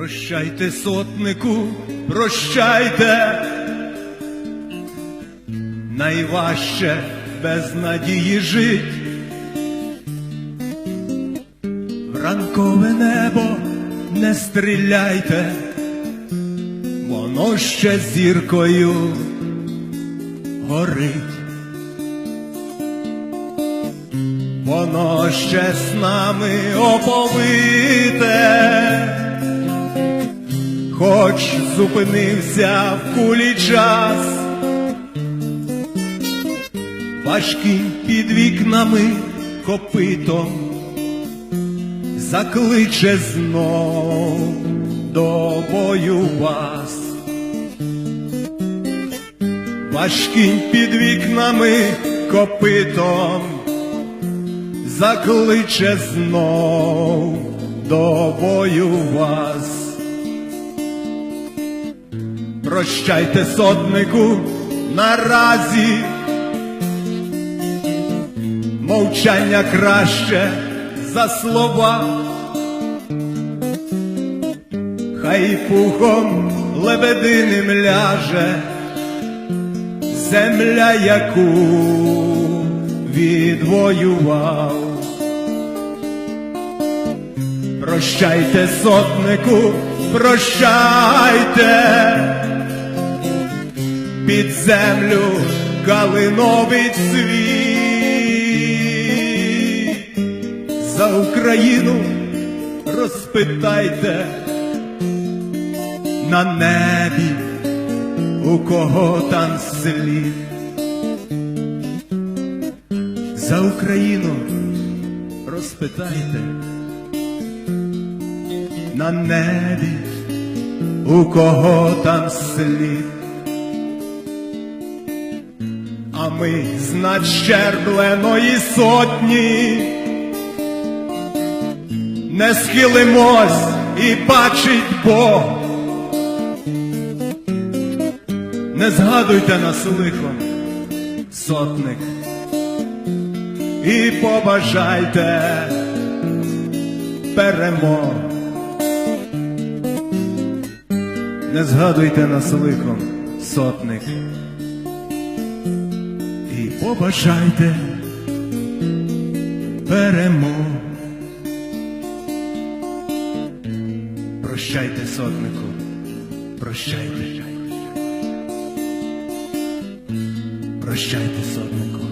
Прощайте, сотнику, прощайте, найважче без надії жить. В ранкове небо не стріляйте, воно ще зіркою горить. Воно ще з нами оповите, хоч зупинився в кулі час, важким під вікнами копитом закличе знов до бою вас. Важкінь під вікнами копитом закличе знов до бою вас. Прощайте, сотнику, наразі, мовчання краще за слова, хай пухом лебединим ляже земля, яку відвоював. Прощайте, сотнику, прощайте, під землю калиновий світ. За Україну розпитайте на небі, у кого там слід. За Україну розпитайте на небі, у кого там слід. А ми з надщербленої сотні не схилимось і бачить Бог. Не згадуйте нас лихом, сотник, і побажайте перемог. Не згадуйте нас лихом, сотник, і побажайте перемог. Прощайте, сотнику, прощайте. Прощайте, сотнику.